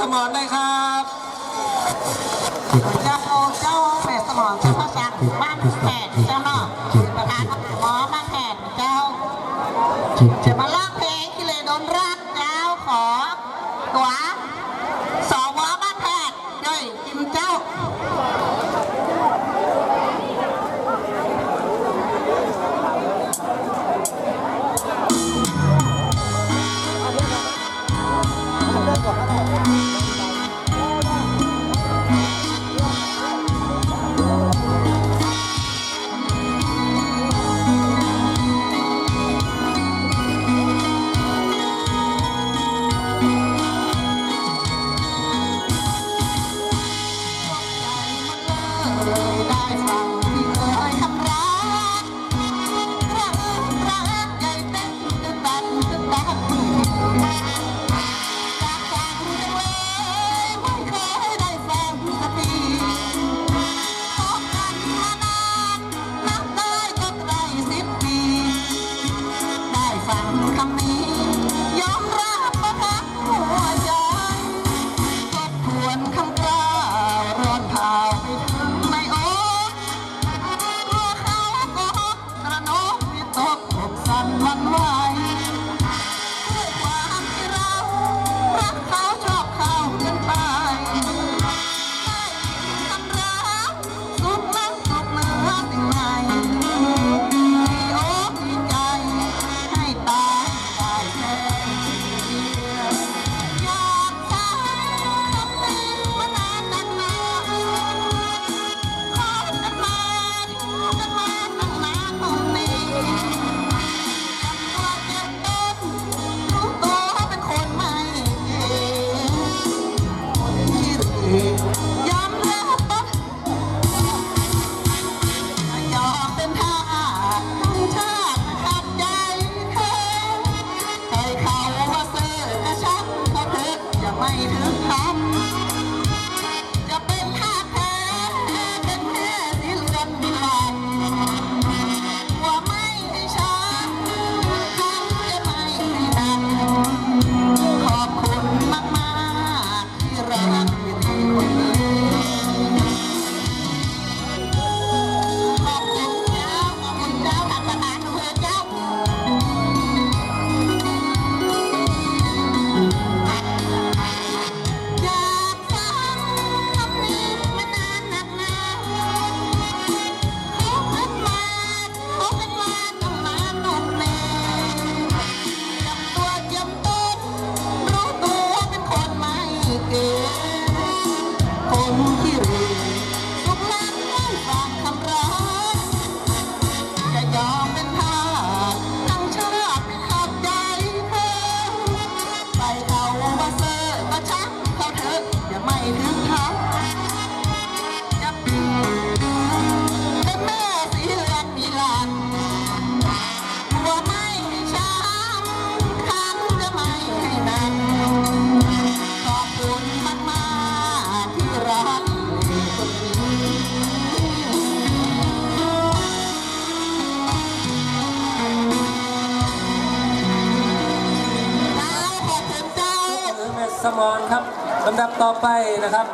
สมอนเลยครับเจ้าเจ้าแปดสมอนเจ้าจันบ้านแปดเจ้าหน้ระธบ้านแปดเจ้าจะมาเล่า life. สมอนครับลำดับต่อไปนะครับ